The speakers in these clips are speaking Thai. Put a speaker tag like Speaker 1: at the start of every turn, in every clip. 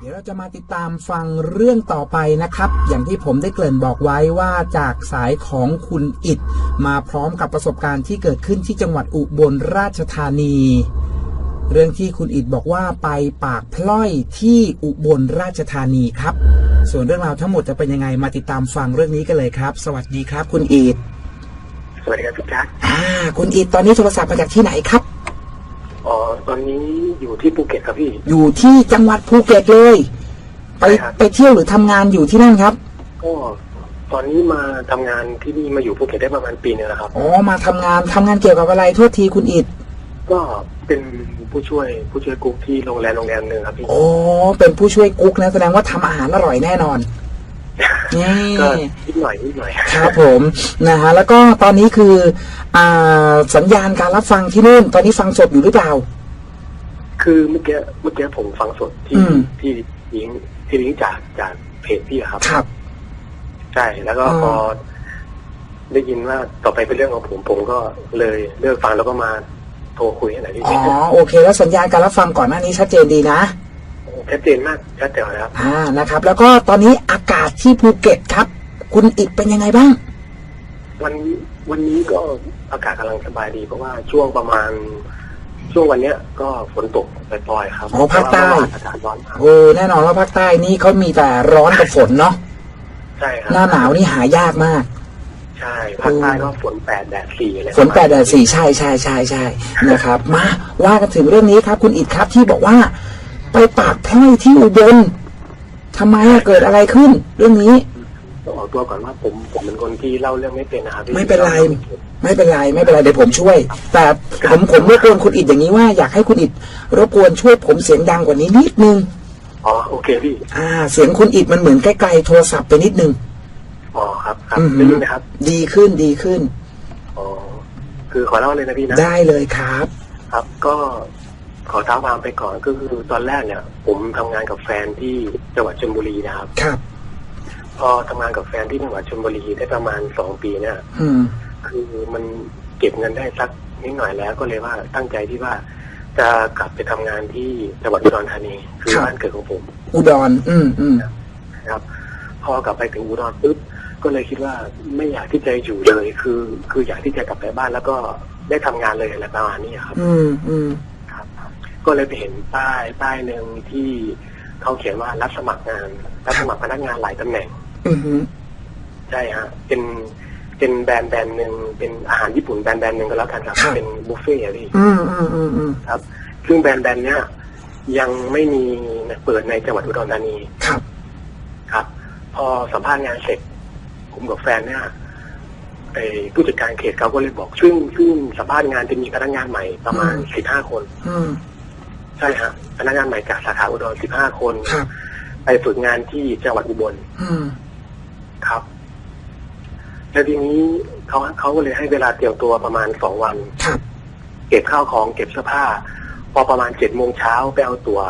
Speaker 1: เดี๋ยวเราจะมาติดตามฟังเรื่องต่อไปนะครับ อย่างที่ผมได้เกริ่นบอกไว้ว่าจากสายของคุณอิดมาพร้อมกับประสบการณ์ที่เกิดขึ้นที่จังหวัดอุบลราชธานี เรื่องที่คุณอิดบอกว่าไปปากพล่อยที่อุบลราชธานีครับ ส่วนเรื่องราวทั้งหมดจะเป็นยังไงมาติดตามฟังเรื่องนี้กันเลยครับ สวัสดีครับ คุณอิด
Speaker 2: สวัสดีครับพี่แจ๊ค
Speaker 1: อ่า คุณอิดตอนนี้โทรศัพท์มาจากที่ไหนครับ
Speaker 2: อ๋อตอนนี้อยู่ที่ภูเก็ตครับพี่
Speaker 1: อยู่ที่จังหวัดภูเก็ตเลย ไป
Speaker 2: ใช่ครับ
Speaker 1: ไปเที่ยวหรือทำงานอยู่ที่นั่นครับ
Speaker 2: ก็ตอนนี้มาทำงานที่นี่มาอยู่ภูเก็ตได้ประมาณปีนึงแล้วครับ
Speaker 1: อ๋อมาทำงานทำงานเกี่ยวกับอะไรโทษทีคุณอิด
Speaker 2: ก็เป็นผู้ช่วยผู้ช่วยกุ๊กที่โรงแรมโรงแรมหนึ่งครับพี่
Speaker 1: อ๋อเป็นผู้ช่วยกุ๊กนะแสดงว่าทำอาหารอร่อยแน่นอนนี่
Speaker 2: ก็นิดหน่อยนิดหน่อย
Speaker 1: ครับผมนะฮะแล้วก็ตอนนี้คือ อ่าสัญญาณการรับฟังที่นู่น ตอนนี้ฟังสดอยู่หรือเปล่า
Speaker 2: คือเมื่อกี้เมื่อกี้ผมฟังสดที่
Speaker 1: อืม
Speaker 2: ที่ลิงก์ที่ลิงก์จากจากเพจพี่อะครับ
Speaker 1: ครับ
Speaker 2: ใช่แล้วก็
Speaker 1: อ๋อ
Speaker 2: พอได้ยินว่าต่อไปเป็นเรื่องของผมผมก็เลยเลิกฟังแล้วก็มาโทรคุยกันหน่อยพี่
Speaker 1: อ๋อโอเค แล้วสัญญาณการรับฟังก่อนหน้านี้ชัดเจนดีนะ
Speaker 2: ชัดเจนมากชัดเจนนะครับ
Speaker 1: อ่านะครับ แล้วก็ตอนนี้อากาศที่ภูเก็ตครับ คุณอิดเป็นยังไงบ้าง
Speaker 2: วันวันนี้ก็อากาศกำลังสบายดีเพราะว่าช่วงประมาณช่วงวันเนี้ยก็ฝนตกปล่อยๆครับ
Speaker 1: อ๋อภาคใต้
Speaker 2: เพระว่เมื่อวานอากาศร้อนมาก
Speaker 1: โอ้แน่นอนว่าภาคใต้นี่เขามีแต่ร้อนกับฝนเนาะ
Speaker 2: ใช่ครั
Speaker 1: หน้าหนาวนี่หายากมาก
Speaker 2: ใช่ภาคใต้ก็ฝนแปดแดดสี่อะไร
Speaker 1: ฝนแปดแดดสี่ใช่ใช่ใช่ใช่นะครับ มาว่ากันถึงเรื่องนี้ครับ คุณอิดครับที่บอกว่า ไปปากพล่อยที่อุบลทำไมอะเกิดอะไรขึ้น เรื่องนี้
Speaker 2: ต้องออกตัวก่อนว่าผมผมเป็นคนที่เล่าเรื่องไม่เป็นนะครับพี่
Speaker 1: ไม่เป็นไร ไม่เป็นไรไม่เป็นไรเดี๋ยวผมช่วย แต่ผมผมรบกวนคุณอิดอย่างนี้ว่าอยากให้คุณอิดรบกวนช่วยผมเสียงดังกว่านี้นิดนึง
Speaker 2: อ๋อโอเคพี่
Speaker 1: อ่า เสียงคุณอิดมันเหมือนใกล้ๆโทรศัพท์ไปนิดนึง
Speaker 2: อ๋อครับครับ
Speaker 1: อือหื
Speaker 2: ได้
Speaker 1: อ
Speaker 2: ยินนะครับ
Speaker 1: ดีขึ้นดีขึ้น
Speaker 2: อ๋อคือขอเล่าเลยนะพี่นะ
Speaker 1: ได้เลยครับ
Speaker 2: ครับก็ ขอเท้าความไปก่อนก็คือตอนแรกเนี่ย ผมทำงานกับแฟนที่จังหวัดชลบุรีนะครับ
Speaker 1: ครับ
Speaker 2: พอทำงานกับแฟนที่จังหวัดชลบุรีได้ประมาณสองปีเนี่ย
Speaker 1: อืม
Speaker 2: คือมันเก็บเงินได้สักนิดหน่อยแล้วก็เลยว่าตั้งใจที่ว่า จะกลับไปทำงานที่จังหวัดอุดรธานีคือ
Speaker 1: ครับ
Speaker 2: บ้านเกิดของผม
Speaker 1: อุดร อืมอืม
Speaker 2: นะครับ พอกลับไปถึงอุดรปุ๊บก็เลยคิดว่าไม่อยากที่จะอยู่เลย คือ คืออยากที่จะกลับไปบ้านแล้วก็ได้ทำงานเลยอะไรประมาณนี้ครับ
Speaker 1: อืมอืม
Speaker 2: ครับ ก็เลยไปเห็นป้ายป้ายหนึ่งที่เขาเขียนว่ารับสมัครงาน รับสมัครพนักงานหลายตำแหน่ง
Speaker 1: อือหือ
Speaker 2: ใช่ฮะเป็นเป็นแบรนด์แบรนด์หนึ่งเป็นอาหารญี่ปุ่นแบรนด์แบรนด์หนึ่งก็แล้วกันครับเป็นบุฟเฟ่ต์อะพี่
Speaker 1: อืมอืมอืมอืม
Speaker 2: ครับซึ่งแบรนด์แบรนด์เนี้ยยังไม่มีเปิดในจังหวัดอุดรธานี
Speaker 1: ครับ
Speaker 2: ครับ พอสัมภาษณ์งานเสร็จผมกับแฟนเนี่ยไอ้ผู้จัดการเขตเขาก็เลยบอก ซึ่งซึ่งสัมภาษณ์งานจะมีพนักงานใหม่ประมาณ
Speaker 1: อืม
Speaker 2: สิบห้าคน
Speaker 1: อืม
Speaker 2: ใช่ฮะพนักงานใหม่จากสาขาอุดรสิบห้าคน
Speaker 1: ครับ
Speaker 2: ไปฝึกงานที่จังหวัดอุบล
Speaker 1: อืม
Speaker 2: ครับ แล้วทีนี้เขาเขาก็เลยให้เวลาเตรียมตัวประมาณสองวัน
Speaker 1: ครับ
Speaker 2: เก็บข้าวของเก็บเสื้อผ้า พอประมาณเจ็ดโมงเช้าไปเอาตัว๋ว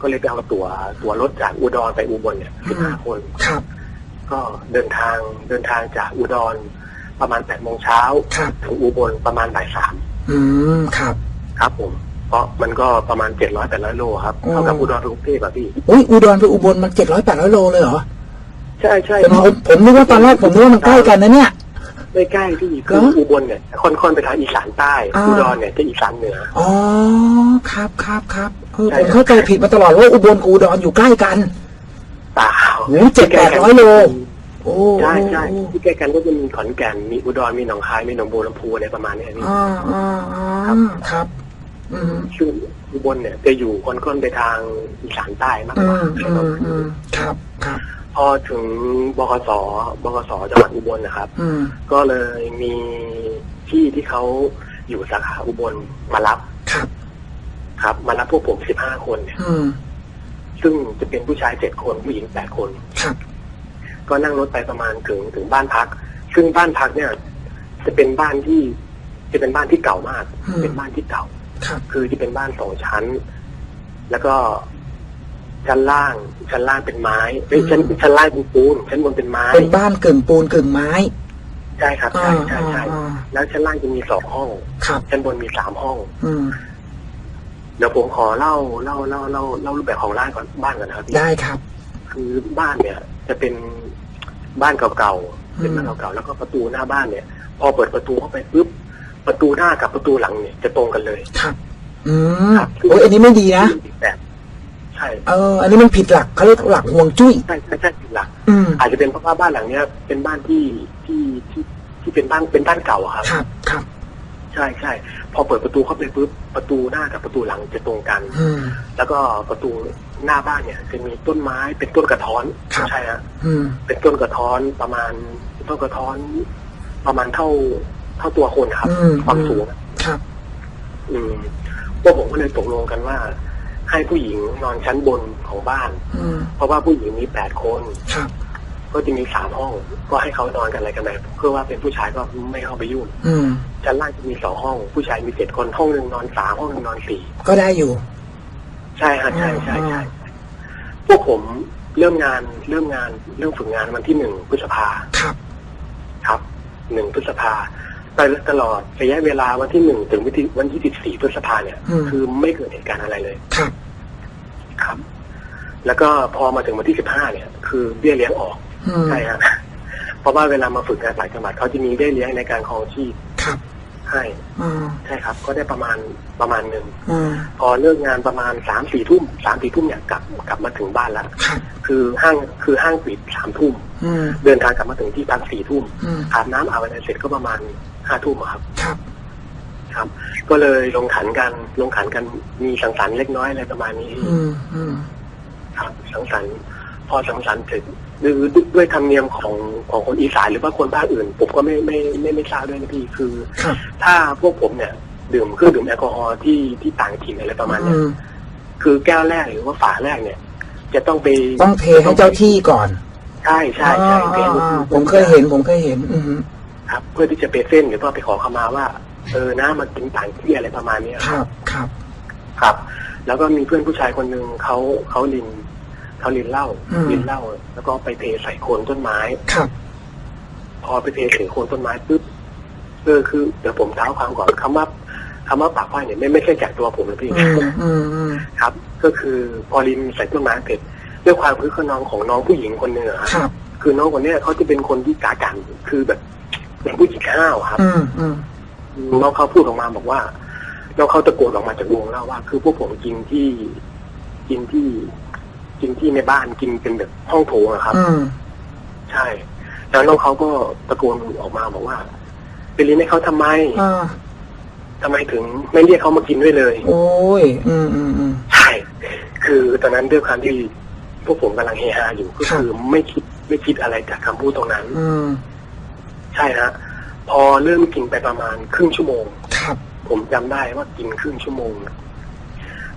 Speaker 2: ก็เลยไปเอาตัว๋วตั๋วรถจากอุดรไปอุบลเนี่ยสิบห้าคน
Speaker 1: ครับ
Speaker 2: ก็เดินทางเดินทางจากอุดร ประมาณแปดโมงเช้า
Speaker 1: ครับ
Speaker 2: ถึงอุบลประมาณบ่ายสาม
Speaker 1: อืม ครับ
Speaker 2: ครับผม เพราะมันก็ประมาณเจ็ดร้อยแปดร้อยโลครับ
Speaker 1: อืม
Speaker 2: เท่ากับอุดรไปกรุงเทพอะพี่
Speaker 1: อุ้ยอุดรไปอุบลมันเจ็ดร้อยแปดร้อยโลเลยเหรอ
Speaker 2: ใช่ใช่
Speaker 1: แต่ผมผมนึกว่าตอนแรกผมนึกว่ามันใกล้กันนะเนี่ย
Speaker 2: ไม่ใกล้พี่คือ
Speaker 1: เหรอ
Speaker 2: อุบลเนี่ยค่อนๆไปทางอีสานใต้
Speaker 1: อ่า
Speaker 2: อุดรเนี่ยจะอีสานเหนือ
Speaker 1: อ๋อครับครับครับเออ
Speaker 2: ใช่
Speaker 1: ผมเข้าใจผิดมาตลอดว่าอุบลกับอุดรอยู่ใกล้กัน
Speaker 2: เปล่า
Speaker 1: โอ้เจ็ดแปดร้อยโลโอ้
Speaker 2: ใช่ใช่ที่ใกล้กันก็จะมีขอนแก่นมีอุดรมีหนองคายมีหนองบัวลำพูอะไรประมาณเนี้ยพี่
Speaker 1: อ่าอ่าอ่าครับ อืม
Speaker 2: ซึ่งอุบลเนี่ยจะอยู่ค่อนๆไปทางอีสานใต้มาก
Speaker 1: อื
Speaker 2: กว่าม
Speaker 1: อืมอืมครับครับ
Speaker 2: พอถึงบกสบกสจังหวัดอุบลนะครับ
Speaker 1: อืม
Speaker 2: ก็เลยมีที่ที่เขาอยู่สาขาอุบลมารับ
Speaker 1: ครับ
Speaker 2: ครับ มารับพวกผมสิบห้าคนเนี่ย
Speaker 1: อืม
Speaker 2: ซึ่งจะเป็นผู้ชายเจ็ดคนผู้หญิงแปดคน
Speaker 1: ครับ
Speaker 2: ก็นั่งรถไปประมาณถึงถึงบ้านพัก ซึ่งบ้านพักเนี่ย จะเป็นบ้านที่ จะเป็นบ้านที่เก่ามาก
Speaker 1: อืม
Speaker 2: เป็นบ้านที่เก่า
Speaker 1: ครับ
Speaker 2: คือจะเป็นบ้านสองชั้น แล้วก็ชั้นล่าง ชั้นล่างเป็นไม้เอ้ยชั้นชั้นล่างเป็นปูนชั้นบนเป็นไม้
Speaker 1: เป็นบ้านกึ่งปูนกึ่งไม้
Speaker 2: ใช่ครับ
Speaker 1: อ่า
Speaker 2: ใช่ใช่ใช่
Speaker 1: อ่าอ่า
Speaker 2: แล้วชั้นล่างจะมีสองห้อง
Speaker 1: ครับ
Speaker 2: ชั้นบนมีสามห้อง
Speaker 1: อืม
Speaker 2: เดี๋ยวผมขอเล่าเล่าเล่าเล่าเล่ารูปแบบของร้านก่อนบ้านก่อนนะครับพี่
Speaker 1: ได้ครับ
Speaker 2: คือบ้านเนี่ย จะเป็นบ้านเก่าๆเป็นบ้าน
Speaker 1: อืม
Speaker 2: เก่าๆแล้วก็ประตูหน้าบ้านเนี่ย พอเปิดประตูเข้าไปปุ๊บ ประตูหน้ากับประตูหลังเนี่ยจะตรงกันเลย
Speaker 1: ครับ อืม
Speaker 2: ครับ
Speaker 1: โอ้ยอันนี้ไม่ดีนะ
Speaker 2: แบบใช่
Speaker 1: เออ อันนี้มันผิดหลักเขาเรียกหลักห่วงจุ้ย
Speaker 2: ใช่ใช่ใช่ผิดหลัก
Speaker 1: อืม
Speaker 2: อาจจะเป็นเพราะว่าบ้านหลังเนี้ยเป็นบ้านที่ที่ที่ที่เป็นบ้านเป็นบ้านเก่าอะครับ
Speaker 1: ครับ ครับ
Speaker 2: ใช่ใช่พอเปิดประตูเข้าไปปุ๊บประตูหน้ากับประตูหลังจะตรงกัน
Speaker 1: อืม
Speaker 2: แล้วก็ประตูหน้าบ้านเนี่ยจะมีต้นไม้เป็นต้นกระท้อน
Speaker 1: ครับ
Speaker 2: ใช่ฮะ
Speaker 1: อืม
Speaker 2: เป็นต้นกระท้อนประมาณต้นกระท้อน ประมาณเท่า เท่าตัวคนนะครับ
Speaker 1: อืม
Speaker 2: ความสูง
Speaker 1: ครับ
Speaker 2: อืมพวกผมก็เลยตกลงกันว่า ให้ผู้หญิงนอนชั้นบนของบ้าน
Speaker 1: อืม
Speaker 2: เพราะว่าผู้หญิงมีแปดคน
Speaker 1: ครับ
Speaker 2: ก็จะมีสามห้อง ก็ให้เขานอนกันอะไรกันไปเพื่อว่าเป็นผู้ชายก็ไม่เข้าไปยุ่ง
Speaker 1: อืม
Speaker 2: ชั้นล่างจะมีสองห้อง ผู้ชายมีเจ็ดคนห้องหนึ่งนอนสามห้องหนึ่งนอนสี่
Speaker 1: ก็ได้อยู่
Speaker 2: ใช่ฮะใช่ใช่ใช่
Speaker 1: อืม
Speaker 2: พวกผมเริ่มงานเริ่มงานเริ่มฝึกงานวันที่หนึ่งพฤษภา
Speaker 1: ครับ
Speaker 2: ครับหนึ่งพฤษภาไป ตลอดระยะเวลาวันที่หนึ่งถึงวันที่วันที่สิบสี่พฤษภาเนี่ย
Speaker 1: อืม
Speaker 2: คือไม่เกิดเหตุการณ์อะไรเลย
Speaker 1: ครับ
Speaker 2: ครับ แล้วก็พอมาถึงวันที่สิบห้าเนี่ย คือเบี้ยเลี้ยงออก
Speaker 1: อืม
Speaker 2: ใช่ฮะเพราะว่าเวลามาฝึกงานต่างจังหวัดเขาจะมีเบี้ยเลี้ยงในการครองชีพ
Speaker 1: ครับ
Speaker 2: ให้
Speaker 1: อืม
Speaker 2: ใช่ครับ ก็ได้ประมาณประมาณหนึ่ง
Speaker 1: อืม
Speaker 2: พอเลิกงานประมาณสามสี่ทุ่มสามสี่ทุ่มเนี่ยกลับกลับมาถึงบ้านแล้ว
Speaker 1: ครับ
Speaker 2: คือห้างคือห้างปิดสามทุ่ม
Speaker 1: อืม
Speaker 2: เดินทางกลับมาถึงที่พักสี่ทุ่ม
Speaker 1: อืม
Speaker 2: อาบน้ำอาบอะไรเสร็จก็ประมาณ ห้าทุ่มอะครับ
Speaker 1: ครับ
Speaker 2: ครับ ก็เลยลงขันกัน ลงขันกันมีสังสรรค์เล็กน้อยอะไรประมาณนี้
Speaker 1: อืมอืม
Speaker 2: ครับ สังสรรค์พอสังสรรค์เสร็จหรือด้วยธรรมเนียมของของคนอีสานหรือว่าคนภาคอื่น ผมก็ไม่ไม่ไม่ไม่ทราบด้วยนะพี่คือ
Speaker 1: ครับ
Speaker 2: ถ้าพวกผมเนี่ย ดื่มเครื่องดื่มแอลกอฮอล์ที่ที่ต่างถิ่นอะไรประมาณเนี้
Speaker 1: อื
Speaker 2: ย
Speaker 1: ม
Speaker 2: คือแก้วแรกหรือว่าฝาแรกเนี่ย จะต้องไป
Speaker 1: ต้องเทให้เจ้าที่ก่อน
Speaker 2: ใช่ใช่ใช่
Speaker 1: อ่า
Speaker 2: เทให้
Speaker 1: อ่าผมเคยเห็นผมเคยเห็น อืม
Speaker 2: ครับ เพื่อที่จะไปเส้นหรือว่าไปขอขมาว่า เออนะมากินต่างที่อะไรประมาณเนี้ย
Speaker 1: ครับครับ
Speaker 2: ครับ แล้วก็มีเพื่อนผู้ชายคนหนึ่งเขาเขาลินเขาลินเหล้า
Speaker 1: อืม
Speaker 2: ลินเหล้าแล้วก็ไปเทใส่โคนต้นไม้
Speaker 1: ครับ
Speaker 2: พอไปเทใส่โคนต้นไม้ปุ๊บเออคือเดี๋ยวผมเท้าความก่อนคำว่าคำว่าปากไฟเนี่ยไม่ไม่ใช่จากตัวผมนะพี่
Speaker 1: อืมอืมอืม
Speaker 2: ครับ ก็คือพอลินใส่ต้นไม้เสร็จด้วยความคึกขนองของน้องผู้หญิงคนหนึ่งอะครับ
Speaker 1: ครับ
Speaker 2: คือน้องคนเนี้ยเขาจะเป็นคนที่กากันคือแบบ เป็นผู้หญิงห้าวครับ
Speaker 1: อืมอืม
Speaker 2: น้องเขาพูดออกมาบอกว่าน้องเขาตะโกนออกมาจากวงเล่าว่า คือพวกผมกินที่กินที่กินที่ในบ้านกินเป็นแบบห้องโถงอะครับ
Speaker 1: อืม
Speaker 2: ใช่ แล้วน้องเขาก็ตะโกนออกมาบอกว่าไปเรียนให้เขาทำไม
Speaker 1: อ่า
Speaker 2: ทำไมถึงไม่เรียกเขามากินด้วยเลย
Speaker 1: โอ้ย อืมอืมอืม
Speaker 2: ใช่ คือตอนนั้นด้วยความที่พวกผมกำลังเฮฮาอยู่ก็คือไม่คิดไม่คิดอะไรจากคำพูดตรงนั้น
Speaker 1: อืม
Speaker 2: ใช่ฮะพอเริ่มกินไปประมาณครึ่งชั่วโมง
Speaker 1: ครับ
Speaker 2: ผมจำได้ว่ากินครึ่งชั่วโมงน่ะ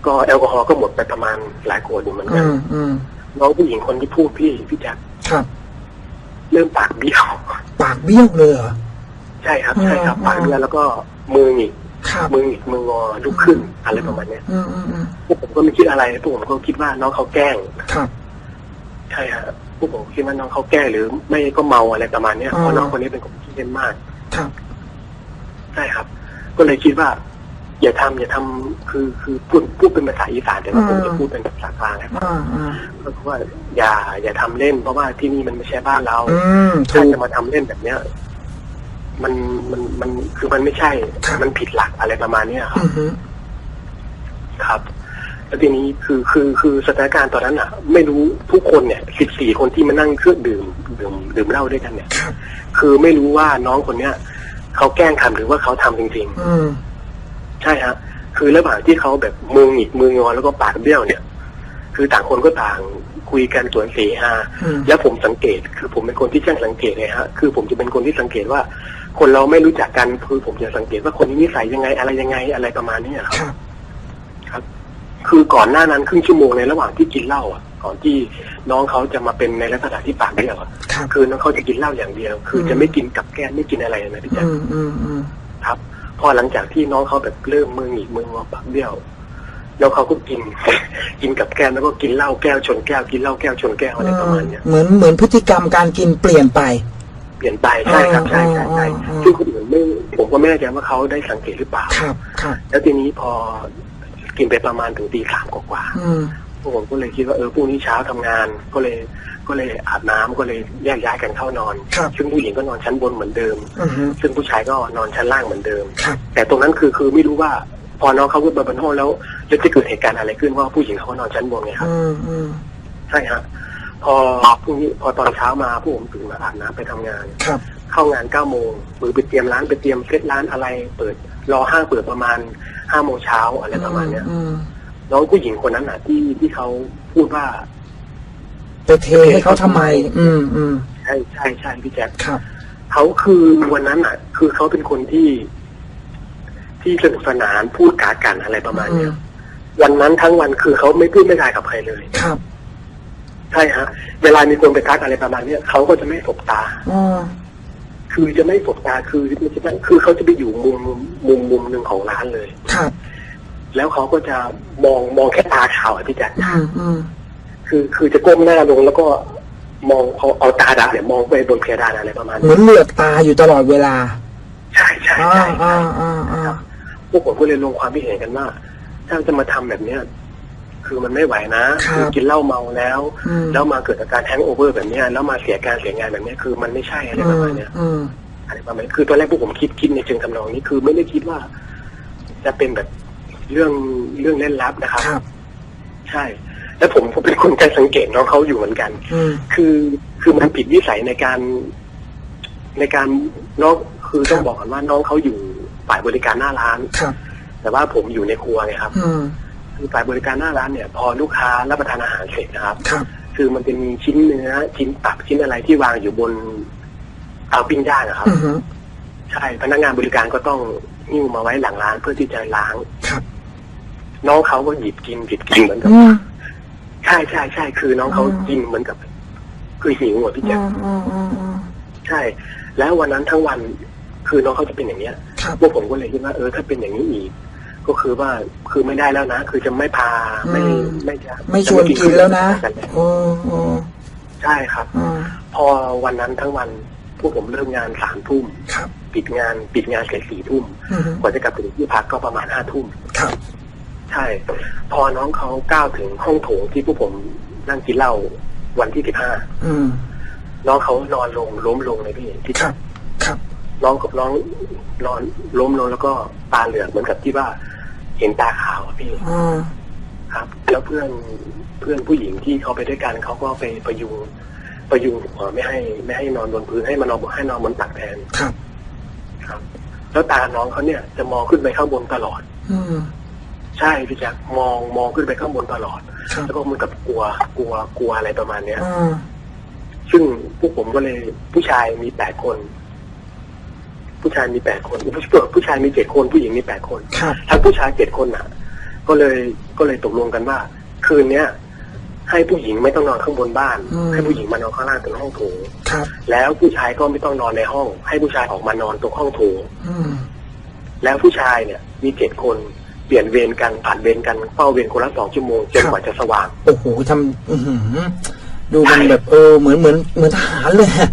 Speaker 2: ก็แอลกอฮอล์ก็หมดไปประมาณหลายขวดอยู่เหมือนกั
Speaker 1: อื
Speaker 2: น
Speaker 1: มอืม
Speaker 2: น้องผู้หญิงคนที่พูดพี่พี่แจ๊ค
Speaker 1: ครับ
Speaker 2: เริ่มปากเบี้ยว
Speaker 1: ปากเบี้ยวเลยเหรอ
Speaker 2: ใช่ครับ ใช่ครับ
Speaker 1: อืม
Speaker 2: ปากเบี้ยวแล้วก็มือหงิก
Speaker 1: ครับ
Speaker 2: มือหงิกมืองอลุกขึ้นอะไรประมาณเนี้ย
Speaker 1: อืมอืมอืม
Speaker 2: พวกผมก็ไม่คิดอะไรพวกผมก็คิดว่าน้องเขาแกล้ง
Speaker 1: ครับ
Speaker 2: ใช่ฮะ พวกผมคิดว่าน้องเขาแกล้งหรือไม่ก็เมาอะไรประมาณเนี้ย
Speaker 1: อืม
Speaker 2: เพราะน้องคนนี้เป็นคนที่เล่นมาก
Speaker 1: ครับ
Speaker 2: ใช่ครับ ก็เลยคิดว่า อย่าทำอย่าทำคือคือพูดพูดเป็นภาษาอีสานแต่ว่าผมจะพูดเป็นภาษากลางนะครับ
Speaker 1: อ่าอ่า
Speaker 2: ก็คือว่าอย่า อย่าทำเล่น เพราะว่าที่นี่มันไม่ใช่บ้านเรา
Speaker 1: อืม
Speaker 2: ถ้า
Speaker 1: ถูก
Speaker 2: จะมาทำเล่นแบบเนี้ยมันมันมันคือมันไม่ใช่
Speaker 1: ครับ
Speaker 2: มันผิดหลักอะไรประมาณเนี้ยครับ
Speaker 1: อือฮึ
Speaker 2: ครับ แล้วทีนี้คือคือคือสถานการณ์ตอนนั้นอะ ไม่รู้ทุกคนเนี่ยสิบสี่คนที่มานั่งเครื่องดื่มดื่มดื่มเหล้าด้วยกันเนี่ย
Speaker 1: ครับ
Speaker 2: คือไม่รู้ว่าน้องคนเนี้ยเขาแกล้งทำหรือว่าเขาทำจริง
Speaker 1: อืม
Speaker 2: ๆใช่ฮะ คือระหว่างที่เขาแบบมือหงิกมืองอแล้วก็ปากเบี้ยวเนี่ย คือต่างคนก็ต่างคุยกันสวนเสฮา
Speaker 1: อืม
Speaker 2: แล้วผมสังเกต คือผมเป็นคนที่ช่างสังเกตเลยฮะ คือผมจะเป็นคนที่สังเกตว่า คนเราไม่รู้จักกันคือผมจะสังเกตว่าคนนี้นิสัยยังไงอะไรยังไงอะไรประมาณนี้ครับ
Speaker 1: ครับ
Speaker 2: ครับ คือก่อนหน้านั้นครึ่งชั่วโมงในระหว่างที่กินเหล้าอะ ก่อนที่น้องเขาจะมาเป็นในลักษณะที่ปากเบี้ยวอะ
Speaker 1: ครับ
Speaker 2: คือน้องเขาจะกินเหล้าอย่างเดียว คืออ
Speaker 1: ม
Speaker 2: จะไม่กินกับแก้มไม่กินอะไรเลยนะพี่แจ๊ค
Speaker 1: อืมอืมอืม
Speaker 2: ครับพอหลังจากที่น้องเขาแบบเริ่มมือหงิกมืองอปากเบี้ยว แล้วเขาก็กิน กินกับแก้มแล้วก็กินเหล้าแก้วชนแก้วกินเหล้าแก้วชนแก้วอะไรประมาณเนี้ย
Speaker 1: เหมือนเหมือนพฤติกรรมการกินเปลี่ยนไป
Speaker 2: เปลี่ยนไปใช่ครับใช่ใช่ใช่
Speaker 1: อ่าอ่าอ่า
Speaker 2: ซึ่งคนอื่นไม่ผมก็ไม่แน่ใจว่าเขาได้สังเกตหรือเปล่า
Speaker 1: ครับครับ
Speaker 2: แล้วทีนี้พอ กินไปประมาณถึงตีสามกว่าๆ
Speaker 1: อืม
Speaker 2: พวกผมก็เลยคิดว่าเออพรุ่งนี้เช้าทำงานก็เลยก็เลยอาบน้ำก็เลยแยกย้ายกันเข้านอน
Speaker 1: ครับ
Speaker 2: ซึ่งผู้หญิงก็นอนชั้นบนเหมือนเดิม
Speaker 1: อือฮึ
Speaker 2: ซึ่งผู้ชายก็นอนชั้นล่างเหมือนเดิม
Speaker 1: ครับ
Speaker 2: แต่ตรงนั้นคือคือไม่รู้ว่า พอน้องเขาขึ้นไปบนห้องแล้วแล้วจะเกิดเหตุการณ์อะไรขึ้นเพราะว่าผู้หญิงเขาก็นอนชั้นบนไงครับ
Speaker 1: อืมอืม
Speaker 2: ใช่ฮะพอพรุ่งนี้พอตอนเช้ามาพวกผมตื่นมาอาบน้ำไปทำงาน
Speaker 1: ครับ
Speaker 2: เข้างานเก้าโมงมือไปเตรียมร้านไปเตรียมเซตร้านอะไรเปิด รอห้างเปิดประมาณ ห้าโมงเช้าอะไรประมาณเนี้ย
Speaker 1: อืม
Speaker 2: น้องผู้หญิงคนนั้นน่ะ ที่ที่เขาพูดว่า
Speaker 1: ไปเทให้เขาทำไม อืมอืม
Speaker 2: ใช่ใช่ใช่พี่แจ๊ค
Speaker 1: ครับ
Speaker 2: เขาคือวันนั้นอะ คือเขาเป็นคนที่ ที่สนุกสนานพูดกากันอะไรประมาณ
Speaker 1: อื
Speaker 2: เนี้
Speaker 1: ม
Speaker 2: ยวันนั้นทั้งวันคือเขาไม่พูดไม่ทายกับใครเลย
Speaker 1: ครับ
Speaker 2: ใช่ฮะ เวลามีคนไปทักอะไรประมาณเนี้ยเขาก็จะไม่สบตา
Speaker 1: อ๋อ
Speaker 2: คือจะไม่สบตาคือมันจะคือเขาจะไปอยู่มุมมุมมุมหนึ่งของร้านเลย
Speaker 1: ครับ
Speaker 2: แล้วเขาก็จะมองมองแค่ตาขาวอะพี่แจ๊ค
Speaker 1: อืมอืม
Speaker 2: คือคือจะก้มหน้าลงแล้วก็มองเอาเอาตาดำเนี่ยมองไปบนเพดานอะไรประมาณ
Speaker 1: เหมื
Speaker 2: นี้
Speaker 1: อนเหลือกตาอยู่ตลอดเวลา
Speaker 2: ใช่ใช่
Speaker 1: อ่า
Speaker 2: ใช่
Speaker 1: อ่า
Speaker 2: ใช่
Speaker 1: อ่าอ่า
Speaker 2: พวกผมก็เลยลงความคิดเห็นกันว่า ถ้าจะมาทำแบบเนี้ย คือมันไม่ไหวนะคือกินเหล้าเมาแล้ว
Speaker 1: อืม
Speaker 2: แล้วมาเกิดอาการแฮงโอเวอร์แบบเนี้ยแล้วมาเสียการเสียงานแบบเนี้ยคือมันไม่ใช่อะไร
Speaker 1: อื
Speaker 2: ประ
Speaker 1: ม
Speaker 2: มาณเนี้ย
Speaker 1: อืม
Speaker 2: อะไรประมาณนี้คือตอนแรกพวกผมคิดคิดในเชิงทำนองนี้คือไม่ได้คิดว่า จะเป็นแบบเรื่องเรื่องเล่นลับนะครับ
Speaker 1: ครับ
Speaker 2: ใช่ แล้วผมผมเป็นคนใจสังเกตน้องเขาอยู่เหมือนกัน
Speaker 1: อืม
Speaker 2: คือคือมันผิดวิสัยในการในการน้องคือต้อง
Speaker 1: ครับ
Speaker 2: บอกก่อนว่าน้องเขาอยู่ฝ่ายบริการหน้าร้าน
Speaker 1: ครับ
Speaker 2: แต่ว่าผมอยู่ในครัวไงครับ
Speaker 1: อืม
Speaker 2: คือ ฝ่ายบริการหน้าร้านเนี่ย พอลูกค้ารับประทานอาหารเสร็จนะครับ
Speaker 1: ครับ
Speaker 2: คือมันจะมีชิ้นเนื้อชิ้นตับชิ้นอะไรที่วางอยู่บนเตาปิ้งย่างนะครับ
Speaker 1: อือฮึ
Speaker 2: ใช่พนักงานบริการก็ต้องหิ้วมาไว้หลังร้านเพื่อที่จะล้าง
Speaker 1: ครับ
Speaker 2: น้องเขาก็หยิบกินหยิบกินเหมือนกับ
Speaker 1: อืม
Speaker 2: ใช่ใช่ใช่คือน้องเขา
Speaker 1: อืม
Speaker 2: กินเหมือนกับ คือหิวอะพี่
Speaker 1: อื
Speaker 2: แจ๊ค
Speaker 1: มอืมอืมอืม
Speaker 2: ใช่ แล้ววันนั้นทั้งวันคือน้องเขาจะเป็นอย่างเนี้ย
Speaker 1: ครับ
Speaker 2: พวกผมก็เลยคิดว่าเออถ้าเป็นอย่างนี้อีก ก็คือว่าคือไม่ได้แล้วนะ คือจะไม่พาไม่
Speaker 1: อืม
Speaker 2: ไม่จะ
Speaker 1: ไม่ชวนกินแล้วนะ
Speaker 2: กัแล้ว
Speaker 1: โอ้โอ้
Speaker 2: ใช่ครับ
Speaker 1: อืม
Speaker 2: พอวันนั้นทั้งวันพวกผมเริ่มงานสามทุ่ม
Speaker 1: ครับ
Speaker 2: ปิดงานปิดงานเสร็จสี่ทุ่ม
Speaker 1: อืม
Speaker 2: กว่าจะกลับถึงที่พักก็ประมาณห้าทุ่ม
Speaker 1: ครับ
Speaker 2: ใช่ พอน้องเขาก้าวถึงห้องโถงที่พวกผมนั่งกินเหล้าวันที่สิบห้า
Speaker 1: อืม
Speaker 2: น้องเขานอนลงล้มลงเลยพี่ที่
Speaker 1: ค รับครับ
Speaker 2: น้องกับน้องนอนล้มลงแล้วก็ตาเหลือกเหมือนกับที่ว่าเห็นตาขาวอะพี่
Speaker 1: อืม
Speaker 2: ครับ แล้วเพื่อนเพื่อนผู้หญิงที่เขาไปด้วยกันเขาก็ไปประยุงประยุงหัวไม่ให้ไม่ให้นอนบนพื้นให้มานอนให้นอนบนตักแทน
Speaker 1: ครับ
Speaker 2: ครับ แล้วตาน้องเขาเนี่ยจะมองขึ้นไปข้างบนตลอด
Speaker 1: อืม
Speaker 2: ใช่พี่แจ๊คมองมองขึ้นไปข้างบนตลอด
Speaker 1: ครับ
Speaker 2: แล้วก็เหมือนกับกลัวกลัวกลัวอะไรประมาณเนี้ย
Speaker 1: อืม
Speaker 2: ซึ่งพวกผมก็เลยผู้ชายมีแปดคน ผู้ชายมีแปดคน ผู้ผู้ชายมีเจ็ดคนผู้หญิงมีแปดคน
Speaker 1: ครับ
Speaker 2: ทั้งผู้ชายเจ็ดคนน่ะ ก็เลยก็เลยตกลงกันว่า คืนเนี้ยให้ผู้หญิงไม่ต้องนอนข้างบนบ้าน
Speaker 1: อืม
Speaker 2: ให้ผู้หญิงมานอนข้างล่างตรงห้องโถง
Speaker 1: ครับ
Speaker 2: แล้วผู้ชายก็ไม่ต้องนอนในห้อง ให้ผู้ชายออกมานอนตรงห้องโถง
Speaker 1: อืม
Speaker 2: แล้วผู้ชายเนี่ยมีเจ็ดคนเปลี่ยนเวรกันผ่านเวรกันเฝ้าเวรคนละสองชั่วโมงจนกว่าจะสว่าง
Speaker 1: โอ้โหทำอือหือดูมันแบบเออเหมือนเหมือนเหมือนทหารเลยอะ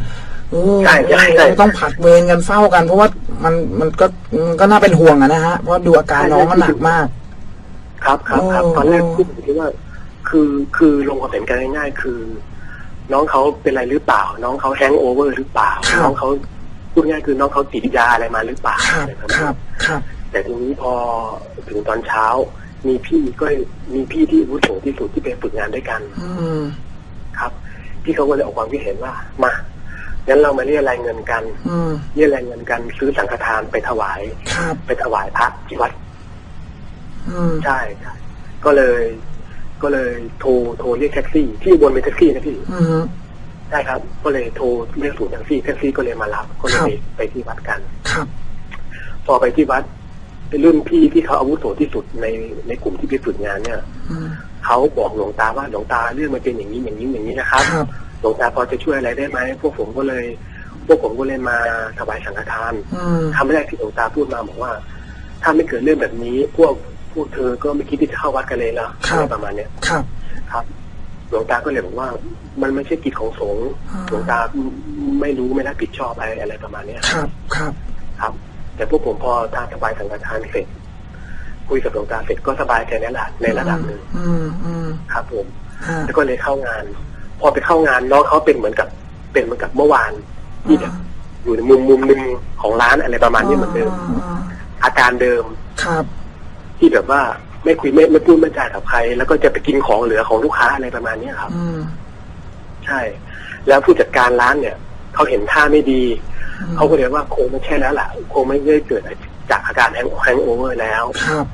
Speaker 1: เออ
Speaker 2: ใช่ใช่ใช่
Speaker 1: ต้องผัดเวรกันเฝ้ากัน เพราะว่ามันมันก็มันก็น่าเป็นห่วงอะนะฮะเพราะดูอาการน้องก็หนักมาก
Speaker 2: ครับครับครับ
Speaker 1: โอ้
Speaker 2: ตอนแรก
Speaker 1: โอ้
Speaker 2: พูดคิดว่า คือคือลงความเห็นกันง่ายๆคือ น้องเขาเป็นอะไรหรือเปล่า น้องเขาแฮงโอเวอร์หรือเปล่าน้องเขาพูดง่ายคือน้องเขาติดยาอะไรมาหรือเปล่า
Speaker 1: ครับ
Speaker 2: อะไรประมาณ
Speaker 1: ค
Speaker 2: นี้
Speaker 1: รับครับ
Speaker 2: แต่ทีนี้พอถึงตอนเช้า มีพี่ก็มีพี่ที่อาวุโสที่สุดที่ไปฝึกงานด้วยกัน
Speaker 1: อืม
Speaker 2: ครับ พี่เขาก็เลยออกความคิดเห็นว่า มา งั้นเรามาเรียรายเงินกัน
Speaker 1: อืม
Speaker 2: เรียรายเงินกัน ซื้อสังฆทานไปถวาย
Speaker 1: ครับ
Speaker 2: ไปถวายพระที่วัด
Speaker 1: อืม
Speaker 2: ใช่ใช่ก็เลย ก็เลยโทรโทรเรียกแท็กซี่ ที่อุบนเป็นแท็กซี่นะพี่
Speaker 1: อืม
Speaker 2: ใช่ครับ ก็เลยโทรเรียกศูนย์แท็กซี่แท็กซี่ก็เลยมารับ ก็เลย
Speaker 1: ครับ
Speaker 2: ไปไปที่วัดกัน
Speaker 1: ครับ
Speaker 2: พอไปที่วัดเป็นรุ่นพี่ที่เขาอาวุโสที่สุดในในกลุ่มที่ไปฝึกงานเนี่ย
Speaker 1: อืม
Speaker 2: เขาบอกหลวงตาว่าหลวงตาเรื่องมันเป็นอย่างนี้อย่างนี้อย่างนี้นะครับ
Speaker 1: ครับ
Speaker 2: หลวงตาพอจะช่วยอะไรได้ไหมพวกผมก็เลย พวกผมก็เลยมาถวายสังฆทาน
Speaker 1: อืม
Speaker 2: คำแรกที่หลวงตาพูดมาบอกว่า ถ้าไม่เกิดเรื่องแบบนี้ พวกพวกเธอก็ไม่คิดที่จะเข้าวัดกันเลยเหรออะไรประมาณเนี้ย
Speaker 1: ครับ
Speaker 2: ครับหลวงตาก็เลยบอกว่า มันไม่ใช่กิจของสงฆ์
Speaker 1: อ่า
Speaker 2: หลวงตาไม่รู้ไม่รับผิดชอบอะไรอะไรประมาณเนี้ย
Speaker 1: ครับครับ
Speaker 2: ครับ แต่พวกผมพอทานถวายสังฆทานเสร็จคุยกับหลวงตาเสร็จก็สบายใจในระดับในระดับหนึ่ง
Speaker 1: อืมอืม
Speaker 2: ครับผม
Speaker 1: อ่า
Speaker 2: แล้วก็เลยเข้างาน พอไปเข้างานน้องเขาเป็นเหมือนกับเป็นเหมือนกับเมื่อวานที่แบบอยู่ในมุมมุมหนึ่งของร้านอะไรประมาณนี้เหมือนเดิม
Speaker 1: อ่า
Speaker 2: อาการเดิม
Speaker 1: ครับ
Speaker 2: ที่แบบว่าไม่คุยไม่ไม่พูดไม่จากับใคร แล้วก็จะไปกินของเหลือของลูกค้าอะไรประมาณเนี้ยครับ
Speaker 1: อืม
Speaker 2: ใช่ แล้วผู้จัดการร้านเนี่ยเขาเห็นท่าไม่ดีเขาก็เลยว่าคงไม่ใช่แล้วล่ะคงไม่ได้เกิดจากอาการแฮงแฮงโอเวอร์แล้ว
Speaker 1: ครับ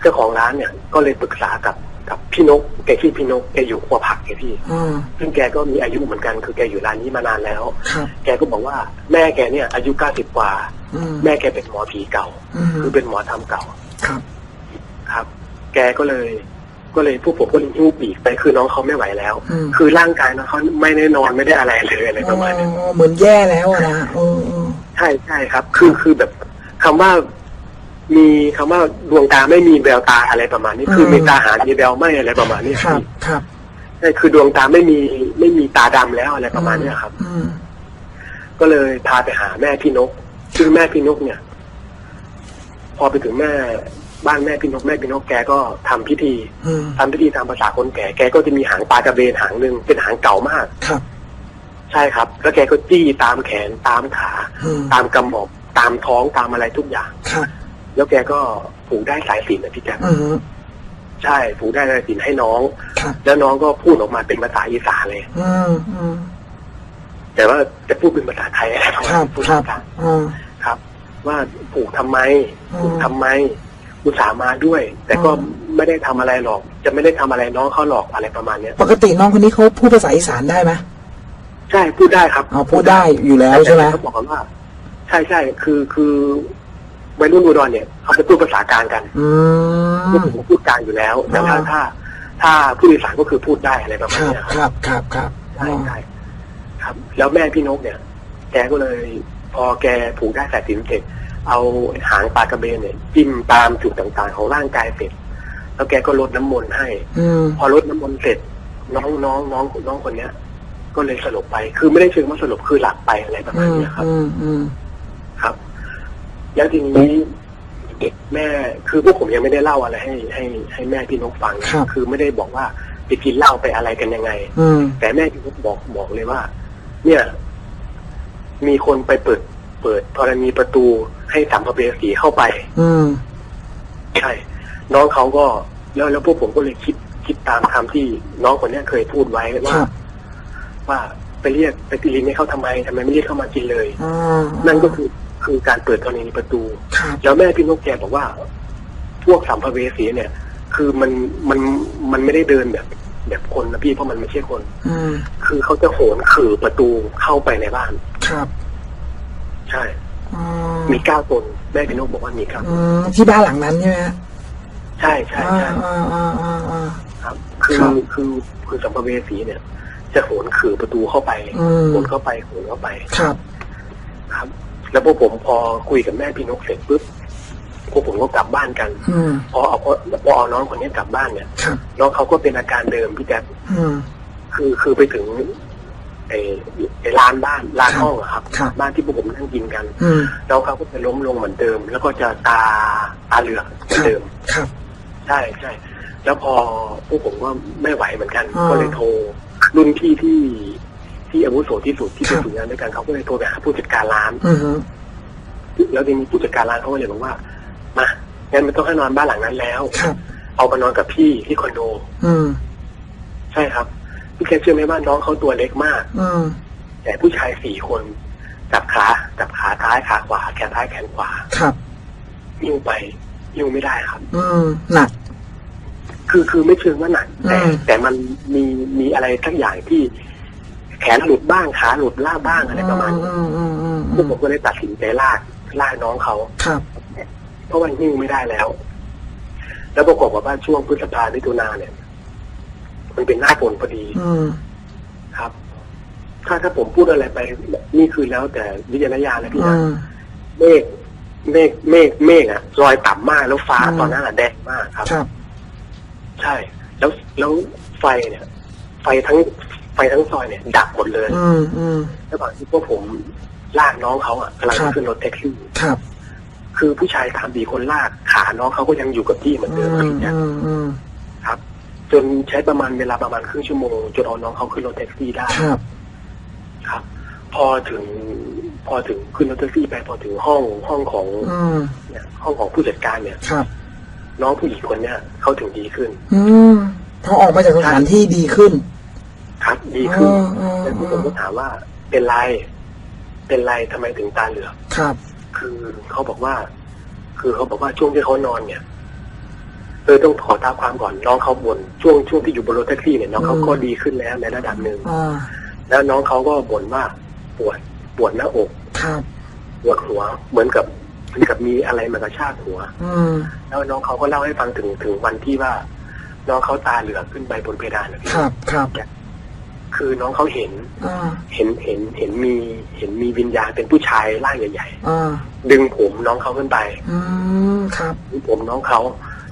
Speaker 2: เจ้าของร้านเนี่ย ก็เลยปรึกษากับ กับพี่นกแกชื่อพี่นกแกอยู่ครัวผักแกพี่
Speaker 1: อืม
Speaker 2: ซึ่งแกก็มีอายุเหมือนกันคือแกอยู่ร้านนี้มานานแล้ว
Speaker 1: ครับ
Speaker 2: แกก็บอกว่าแม่แกเนี่ย อายุเก้าสิบกว่า
Speaker 1: อืม
Speaker 2: แม่แกเป็นหมอผีเก่า
Speaker 1: อืม
Speaker 2: คือเป็นหมอทำเก่า
Speaker 1: ครับ
Speaker 2: ครับ แกก็เลย ก็เลยพวกผมก็เลยหิ้วปีกไปคือน้องเขาไม่ไหวแล้ว
Speaker 1: อืม
Speaker 2: คือร่างกายน้องเขาไม่ได้นอนไม่ได้อะไรเลยอะไรประมาณนี้
Speaker 1: อ๋อเหมือนแย่แล้วอะนะเออเออ
Speaker 2: ใช่ใช่ครับ คือคือแบบคำว่า มีคำว่าดวงตาไม่มีแววตาอะไรประมาณนี้ คือมีตาหามีแววไม่อะไรประมาณนี้
Speaker 1: ครับครับ
Speaker 2: ใช่คือดวงตาไม่มีไม่มีตาดำแล้วอะไรประมาณเนี้ยครับ
Speaker 1: อืม
Speaker 2: ก็เลยพาไปหาแม่พี่นกซึ่งแม่พี่นกเนี่ย พอไปถึงแม่บ้านแม่พี่นกแม่พี่นกแกก็ทำพิธี
Speaker 1: อืม
Speaker 2: ทำพิธีตามภาษาคนแก่แกก็จะมีหางปลากระเบนหางหนึ่งเป็นหางเก่ามาก
Speaker 1: ครับ
Speaker 2: ใช่ครับ แล้วแกก็จี้ตามแขนตามขา
Speaker 1: อืม
Speaker 2: ตามกำบอกตามท้องตามอะไรทุกอย่าง
Speaker 1: ครับ
Speaker 2: แล้วแกก็ผูกได้สายสิญจนนะพี่แจ๊ค
Speaker 1: อืม
Speaker 2: ใช่ผูกได้สายสิญจนให้น้อง
Speaker 1: ครับ
Speaker 2: แล้วน้องก็พูดออกมาเป็นภาษาอีสานเลย
Speaker 1: อืมอืม
Speaker 2: แต่ว่าจะพูดเป็นภาษาไทยอะไรประมาณ
Speaker 1: ครับ
Speaker 2: นี้พูด
Speaker 1: ครับ
Speaker 2: ภาษา
Speaker 1: อืม
Speaker 2: ครับ ว่าผูกทำไม
Speaker 1: อืม
Speaker 2: ผูกทำไมอุตส่าห์มาด้วย แต่ก็
Speaker 1: อืม
Speaker 2: ไม่ได้ทำอะไรหรอก จะไม่ได้ทำอะไรน้องเขาหรอกอะไรประมาณเนี้ย
Speaker 1: ปกติน้องคนนี้เขาพูดภาษาอีสานได้ไหม
Speaker 2: ใช่พูดได้ครับ
Speaker 1: อ๋อพูดได้อยู่แล้วใช่ไหม
Speaker 2: แต่เขาบอกกันว่า ใช่ใช่คือคือ วัยรุ่นอุดรเนี่ยเขาจะพูดภาษากลางกัน
Speaker 1: อื
Speaker 2: พวก
Speaker 1: ม
Speaker 2: ผมพูดกลางอยู่แล้วแต่ถ้า
Speaker 1: อ่า
Speaker 2: ถ้า ถ้าผู้โดยสารก็คือพูดได้อะไรประ
Speaker 1: ค
Speaker 2: มาณ
Speaker 1: รับ
Speaker 2: เนี้ย
Speaker 1: ค
Speaker 2: ครับ
Speaker 1: รับ ครับครับ
Speaker 2: ใช่ใช่ครับ แล้วแม่พี่นกเนี่ย แกก็เลย พอแกผูกได้สายสิญจนเสร็จเอาหางปลากระเบนเนี่ยจิ้มตามจุดต่างๆ ของร่างกายเสร็จแล้วแกก็ลดน้ำมนต์ให้
Speaker 1: อืม
Speaker 2: พอลดน้ำมนต์เสร็จ น้องน้องน้องน้องคนเนี้ย ก็เลยสลบไป คือไม่ได้เชิงว่าสลบคือหลับไปอะไรประมา
Speaker 1: อื
Speaker 2: ณ
Speaker 1: ม
Speaker 2: เนี้ยครับ
Speaker 1: อืมอืม
Speaker 2: ครับ แล้วทีนี้เด็กแม่คือพวกผมยังไม่ได้เล่าอะไรให้ให้ให้แม่พี่นกฟังนะครับ คือไม่ได้บอกว่าไปกินเหล้าไปอะไรกันยังไง
Speaker 1: อืม
Speaker 2: แต่แม่พี่นกบอกบอกเลยว่า เนี่ย มีคนไปเปิด เปิดธรณีประตูให้สัมภเวสีเข้าไป
Speaker 1: อืม
Speaker 2: ใช่ น้องเขาก็แล้วแล้วพวกผมก็เลยคิดคิดตามคำที่น้องคนเนี้ยเคยพูดไว้
Speaker 1: ค
Speaker 2: ว่า
Speaker 1: รับ
Speaker 2: ว่าไปเรียกไปตีลิงให้เขาทำไมทำไมไม่เรียกเข้ามากินเลย
Speaker 1: อ่า
Speaker 2: นั่นก็คือ คือการเปิดธรณีประตู
Speaker 1: ครับ
Speaker 2: แล้วแม่พี่นกแกบอกว่า พวกสัมภเวสีเนี่ย คือมันมันมันไม่ได้เดินแบบ แบบคนนะพี่เพราะมันไม่ใช่คน
Speaker 1: อืม
Speaker 2: คือเขาจะโหนขื่อประตูเข้าไปในบ้าน
Speaker 1: ครับ
Speaker 2: ใช่
Speaker 1: อ่า
Speaker 2: มีเก้าตนแม่พี่นกบอกว่ามีเก้าต
Speaker 1: อื
Speaker 2: น
Speaker 1: มที่บ้านหลังนั้นใช่ไหมฮะ
Speaker 2: ใช่ใช่
Speaker 1: อ่า
Speaker 2: ใช่
Speaker 1: อ่าอ่าอ่าอ่า
Speaker 2: ครับ คือ
Speaker 1: ครับ
Speaker 2: คือคือสัมภเวสีเนี่ย จะโหนขื่อประตูเข้าไป
Speaker 1: อืม
Speaker 2: โหนเข้าไปโหนเข้าไป
Speaker 1: ครับ
Speaker 2: ครับ แล้วพวกผมพอคุยกับแม่พี่นกเสร็จปุ๊บพวกผมก็กลับบ้านกัน
Speaker 1: อืม
Speaker 2: พอเอาพอเอาน้องคนนี้กลับบ้านเนี่ย
Speaker 1: ครับ
Speaker 2: น้องเขาก็เป็นอาการเดิมพี่แจ๊ค
Speaker 1: อืม
Speaker 2: คือคือไปถึงไอ้ไอ้ร้านบ้านร้าน
Speaker 1: ครับ
Speaker 2: ห้องอะครับ
Speaker 1: ครับ
Speaker 2: บ้านที่พวกผมนั่งกินกัน
Speaker 1: อืม
Speaker 2: แล้วเขาก็จะล้มลงเหมือนเดิม แล้วก็จะตาตาเหลือกเหมือนเดิม
Speaker 1: ครับ
Speaker 2: ใช่ใช่แล้วพอพวกผมก็ไม่ไหวเหมือนกัน
Speaker 1: อ่า
Speaker 2: ก็เลยโทรรุ่นพี่ที่ ที่อาวุโสที่สุดที่
Speaker 1: ครั
Speaker 2: เป็น
Speaker 1: บ
Speaker 2: ฝึกงานด้วยกันเขาก็เลยโทรไปหาผู้จัดการร้าน
Speaker 1: อืม
Speaker 2: แล้วทีนี้ผู้จัดการร้านเขาก็เลยบอกว่ามางั้นไม่ต้องให้นอนบ้านหลังนั้นแล้ว
Speaker 1: ครับ
Speaker 2: เอามานอนกับพี่ที่คอนโด
Speaker 1: อืม
Speaker 2: ใช่ครับพี่แกเชื่อไหมว่าน้องเขาตัวเล็กมาก
Speaker 1: อืม
Speaker 2: แต่ผู้ชายสี่คนจับขาจับขาซ้ายขาขวาแขนซ้ายแขนขวา
Speaker 1: ครับ
Speaker 2: ยิ้วไปยิ้วไม่ได้ครับ
Speaker 1: อืมหนัก
Speaker 2: คือคือไม่เชิงว่าหนักแต่
Speaker 1: อืม
Speaker 2: แต่มันมีมีอะไรสักอย่างที่ แขนหลุดบ้างขาหลุดล่ากบ้างอะไรประมาณนี้
Speaker 1: อืมอืมอืม
Speaker 2: พ
Speaker 1: อื
Speaker 2: วก
Speaker 1: ม
Speaker 2: ผมก็เลยตัดสินใจลากลากน้องเขา
Speaker 1: ครับ
Speaker 2: เพราะว่าหิ้วไม่ได้แล้ว แล้วประกอบกับว่าช่วงพฤษภามิถุนาเนี่ย มันเป็นหน้าฝนพอดี
Speaker 1: อืม
Speaker 2: ครับ ถ้าถ้าผมพูดอะไรไปนี่คือแล้วแต่วิจารณญาณนะพี่
Speaker 1: อื
Speaker 2: นะ
Speaker 1: ม
Speaker 2: เมฆเมฆเมฆเมฆอะลอยต่ำมากแล้วฟ้า
Speaker 1: อืม
Speaker 2: ตอนนั้นอะแดงมากครับ
Speaker 1: ครับ
Speaker 2: ใช่ แล้วแล้วไฟเนี่ย ไฟทั้งไฟทั้งซอยเนี่ยดับหมดเลย
Speaker 1: อืมอืม
Speaker 2: ระหว่างที่พวกผมลากน้องเขาอะกำลัง
Speaker 1: ครับ
Speaker 2: ขึ้นรถแท็กซี่
Speaker 1: ครับ
Speaker 2: คือผู้ชายสามสี่คนลากขาน้องเขาก็ยังอยู่กับที่เหมือน
Speaker 1: อื
Speaker 2: เดิมอะไร
Speaker 1: ม
Speaker 2: เงี้ย
Speaker 1: อืมอืม
Speaker 2: ครับ จนใช้ประมาณเวลาประมาณครึ่งชั่วโมงจนเอาน้องเขาขึ้นรถแท็กซี่ได้
Speaker 1: ครับ
Speaker 2: ครับ พอถึง พอถึงขึ้นรถแท็กซี่ไปพอถึงห้องห้องของ
Speaker 1: อืม
Speaker 2: เนี่ยห้องของผู้จัดการเนี่ย
Speaker 1: ครับ
Speaker 2: น้องผู้หญิงคนเนี้ยเขาถึงดีขึ้น
Speaker 1: อืมพอออกมาจากสถานที่ดีขึ้น
Speaker 2: ครับ ดีขึ้น
Speaker 1: อ๋ออ๋อ
Speaker 2: แล้วผมก็ถามว่าเป็นไร เป็นไรทำไมถึงตาเหลือก
Speaker 1: ครับ
Speaker 2: คือเขาบอกว่า คือเขาบอกว่าช่วงที่เขานอนเนี่ยเออต้องขอตามความก่อนน้องเขาบ่นช่วงช่วงที่อยู่บนรถแท็กซี่เนี่ยน้องเขา
Speaker 1: อืม
Speaker 2: ก็ดีขึ้นแล้วในระดับหนึ่ง
Speaker 1: อ่า
Speaker 2: แล้วน้องเขาก็บ่นว่าปวดปวดหน้าอก
Speaker 1: ครับ
Speaker 2: ปวดหัว เหมือนกับเหมือนกับมีอะไรมากระชากหัว
Speaker 1: อืม
Speaker 2: แล้วน้องเขาก็เล่าให้ฟังถึงถึงวันที่ว่า น้องเขาตาเหลือกขึ้นไปบนเพดานนะพี่
Speaker 1: ครับ ครับ
Speaker 2: คือน้องเขาเห็น
Speaker 1: อ่า
Speaker 2: เห็นเห็นเห็นมีเห็นมีวิญญาณเป็นผู้ชายร่างใหญ่
Speaker 1: อ่า
Speaker 2: ๆดึงผมน้องเขาขึ้นไป
Speaker 1: อืมครับ
Speaker 2: ดึงผมน้องเขา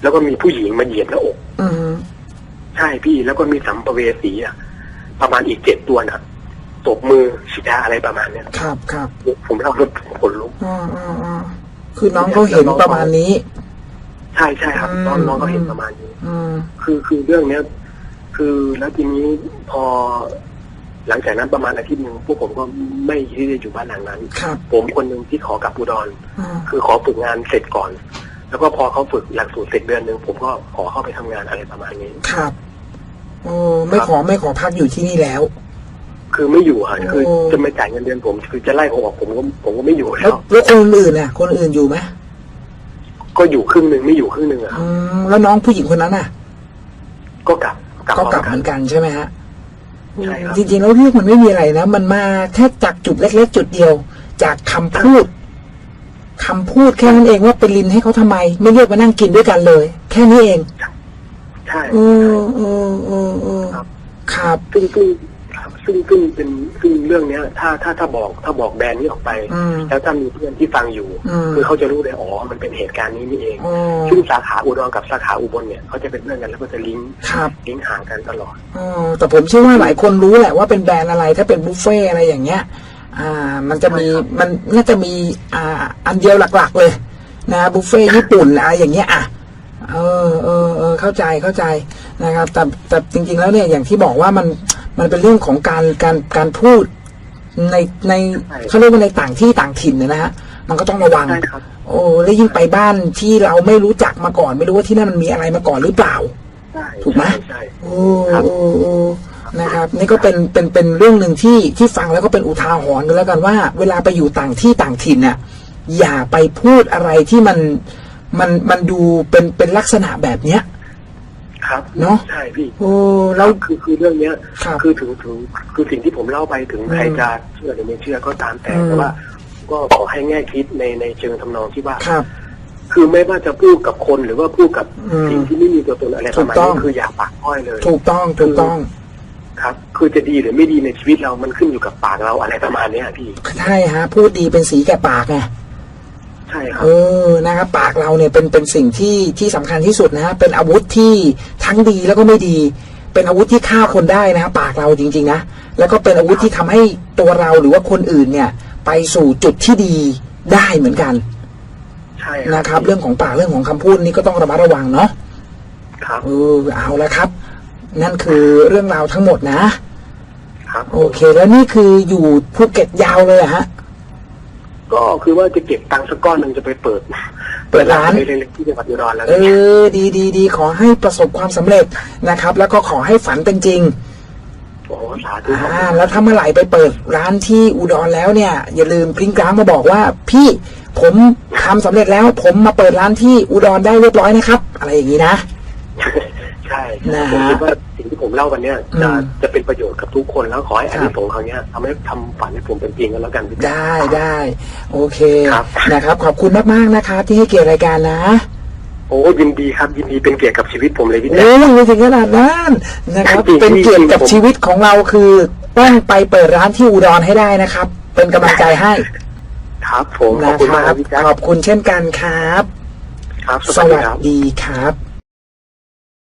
Speaker 2: แล้วก็มีผู้หญิงมาเหยียบหน้าอก
Speaker 1: อืม
Speaker 2: ใช่พี่แล้วก็มีสัมภเวสีอะ ประมาณอีกเจ็ดตัวน่ะตบมือชิดาอะไรประมาณเนี้ย
Speaker 1: ครับครับ
Speaker 2: ผมเล่าแล้วผมขนลุก
Speaker 1: อ่าอ่าอ่าคือน้องเขาเห็นประมาณนี้
Speaker 2: ใช่ใช่ครับ
Speaker 1: อืม
Speaker 2: น้องน้องก็เห็นประมาณนี้
Speaker 1: อืม
Speaker 2: คือคือเรื่องเนี้ย คือแล้วทีนี้พอหลังจากนั้นประมาณอาทิตย์หนึ่งพวกผมก็ไม่ที่จะอยู่บ้านหลังนั้น
Speaker 1: ครับ
Speaker 2: ผมคนหนึ่งที่ขอกลับอุดร
Speaker 1: อ่า
Speaker 2: คือขอฝึกงานเสร็จก่อน แล้วก็พอเขาฝึกหลักสูตรเสร็จเดือนหนึ่งผมก็ขอเข้าไปทำงานอะไรประมาณนี้
Speaker 1: ครับโอ้ไม่ขอไม่ขอพักอยู่ที่นี่แล้ว
Speaker 2: คือไม่อยู่ค่ะ
Speaker 1: โอ้
Speaker 2: คือจะไม่จ่ายเงินเดือนผม คือจะไล่ผมออกผมก็ผมก็ไม่อยู่
Speaker 1: แล้
Speaker 2: แล้วว
Speaker 1: แล้วคนอื่นน่ะ คนอื่นอยู่ไหม
Speaker 2: ก็อยู่ครึ่งหนึ่งไม่อยู่ครึ่งหนึ่งอะครับ
Speaker 1: อืมแล้วน้องผู้หญิงคนนั้นน่ะ
Speaker 2: ก็กลับ
Speaker 1: ก็กลับ
Speaker 2: พร้
Speaker 1: เห
Speaker 2: อ
Speaker 1: มือนกันใช่ไหมฮะ
Speaker 2: ใช่ครับ
Speaker 1: จริงๆแล้วเรื่องมันไม่มีอะไรนะ มันมาแค่จากจุดเล็ก ๆ จุดเดียว จากคำพูดคำพูดแค่นั้นเองว่าไปลินให้เขาทำไม ไม่เรียกมานั่งกินด้วยกันเลย แค่นี้เอง
Speaker 2: ใช่
Speaker 1: เออเออเออเออ
Speaker 2: ครับ
Speaker 1: ครับ
Speaker 2: ซึ่งซึ่งครับ ซึ่งซึ่งเป็นซึ่งเรื่องเนี้ย ถ้าถ้าถ้าบอกถ้าบอกแบรนด์นี้ออกไป
Speaker 1: อืม
Speaker 2: แล้วถ้ามีเพื่อนที่ฟังอยู่
Speaker 1: อืม
Speaker 2: คือเขาจะรู้เลยอ๋อมันเป็นเหตุการณ์นี้นี่เอง
Speaker 1: อ๋อ
Speaker 2: ซึ่งสาขาอุดรกับสาขาอุบลเนี่ยเขาจะเป็นเพื่อนกันแล้วก็จะลิงก์
Speaker 1: ครับ
Speaker 2: ลิงก์ห่างกันตลอด
Speaker 1: อ๋อแต่ผมเชื่อว่าหลายคนรู้แหละว่าเป็นแบรนด์อะไรถ้าเป็นบุฟเฟ่อะไรอย่างเงี้ย อ่ามันจะมี
Speaker 2: ใช่ครับ
Speaker 1: มันน่าจะมีอ่าอันเดียวหลักๆเลยนะบุฟเฟ่ญี่ปุ่นอะไรอย่างเงี้ยอะเออเออเออเข้าใจเข้าใจนะครับ แต่แต่จริง ๆ แล้วเนี่ยอย่างที่บอกว่ามัน มันเป็นเรื่องของการการการพูดในใน
Speaker 2: ใช่
Speaker 1: เขาเรียกว่าในต่างที่ต่างถิ่นเนยนะฮะมันก็ต้องระวัง
Speaker 2: ใช่ครับ
Speaker 1: โอ้แล้วยิ่งไปบ้านที่เราไม่รู้จักมาก่อน ไม่รู้ว่าที่นั่นมันมีอะไรมาก่อนหรือเปล่า
Speaker 2: ใช่
Speaker 1: ถูกไหม
Speaker 2: ใช่ใช่
Speaker 1: โอ้
Speaker 2: ครับ
Speaker 1: โอ้โอ้นะครับ นี่ก็เป็นเป็นเป็นเรื่องหนึ่งที่ที่ฟังแล้วก็เป็นอุทาหรณ์กันแล้วกันว่า เวลาไปอยู่ต่างที่ต่างถิ่นน่ะอย่าไปพูดอะไรที่มันมันมันดูเป็นเป็นลักษณะแบบเนี้ย
Speaker 2: ครับ
Speaker 1: เนอะ
Speaker 2: ใช่พี่
Speaker 1: โอ้
Speaker 2: แล้
Speaker 1: แล้วว
Speaker 2: คือคือเรื่องเนี้ย
Speaker 1: ครับ
Speaker 2: คือถึงถึงคือสิ่งที่ผมเล่าไปถึง
Speaker 1: อืม
Speaker 2: ใครจะเชื่อหรือไม่เชื่อก็ตามแต่
Speaker 1: อืม
Speaker 2: แต่ว่า ก็ขอให้แง่คิดในในเชิงทำนองที่ว่า
Speaker 1: ครับ
Speaker 2: คือไม่ว่าจะพูดกับคนหรือว่าพูดกับ
Speaker 1: อืม
Speaker 2: สิ่งที่ไม่มีตัวตนอะไรประมาณ
Speaker 1: ถูกต้อ
Speaker 2: นี้
Speaker 1: ง
Speaker 2: คืออย่าปากอ้อยเลย
Speaker 1: ถูกต้องถูกต้อง
Speaker 2: ครับ คือจะดีหรือไม่ดีในชีวิตเรามันขึ้นอยู่กับปากเราอะไรประมาณเนี้ยพี่
Speaker 1: ใช่ฮะ พูดดีเป็นสีแก่ปากไง
Speaker 2: ใช่ครั
Speaker 1: เอบอนะครับปากเราเนี่ยเป็นเป็นสิ่งที่ที่สำคัญที่สุดนะฮะเป็นอาวุธที่ทั้งดีแล้วก็ไม่ดี เป็นอาวุธที่ฆ่าคนได้นะฮะปากเราจริง ๆ นะแล้วก็เป็นอาวุธที่ทำให้ตัวเราหรือว่าคนอื่นเนี่ย ไปสู่จุดที่ดีได้เหมือนกัน
Speaker 2: ใช่
Speaker 1: นะครับ เรื่องของปากเรื่องของคำพูดนี่ก็ต้องระมัดระวังเนาะ
Speaker 2: ครับ
Speaker 1: เออเอาละครับ นั่นคือเรื่องราวทั้งหมดนะ
Speaker 2: ครับ
Speaker 1: โอเค แล้วนี่คืออยู่ภูเก็ตยาวเลยเหรอฮะ
Speaker 2: ก็คือว่าจะเก็บตังค์สักก้อนหนึ่งจะไปเปิด
Speaker 1: เปิดร้าน
Speaker 2: เล็กๆที่จังหวัดอุดรแล้ว
Speaker 1: เอ
Speaker 2: เนี่ย
Speaker 1: อดีดีดีขอให้ประสบความสำเร็จนะครับ แล้วก็ขอให้ฝันเป็นจริง
Speaker 2: โอ้โหสาธุครับ
Speaker 1: อ่าแล้วถ้าเมื่อไหร่ไปเปิดร้านที่อุดรแล้วเนี่ย อย่าลืมพริ้งกลางมาบอกว่า พี่ผมทำสำเร็จแล้ว ผมมาเปิดร้านที่อุดรได้เรียบร้อยนะครับ อะไรอย่างนี้นะ
Speaker 2: ใช่
Speaker 1: นะฮะ
Speaker 2: ผมคิดว่าสิ่งที่ผมเล่าวันเนี้ยจะ
Speaker 1: อืม
Speaker 2: จะเป็นประโยชน์กับทุกคนแล้วขอให้
Speaker 1: ครั
Speaker 2: อั
Speaker 1: บ
Speaker 2: นนี้สงส์ครั้งเนี้ยทำให้ทำฝันให้ผมเป็นจริงกันแล้วกันพี่แจ๊ค
Speaker 1: ได้ได้โอเค
Speaker 2: ครับ
Speaker 1: นะครับ ขอบคุณมาก ๆ นะครับ ที่ให้เกียรติรายการนะ
Speaker 2: โอ้ยินดีครับยินดีเป็นเกียรติกับชีวิตผมเลยพี่แจ๊ค
Speaker 1: โอ้ยไม่ถึงขนาดนั้นนะครับ
Speaker 2: จริงๆ
Speaker 1: เป็นเกียรติกับ
Speaker 2: ผม
Speaker 1: ชีวิตของเราคือต้องไปเปิดร้านที่อุดรให้ได้นะครับ เป็นกำลังใจให้
Speaker 2: ครับผมขอบ
Speaker 1: นะ
Speaker 2: คุณ
Speaker 1: ค
Speaker 2: มากค
Speaker 1: รั
Speaker 2: รั
Speaker 1: บบ
Speaker 2: พี่แจ๊ค
Speaker 1: ขอบคุณเช่นกันครับ
Speaker 2: ครับ
Speaker 1: ส
Speaker 2: สวัสดี
Speaker 1: วัส
Speaker 2: ครับ
Speaker 1: ดีครับ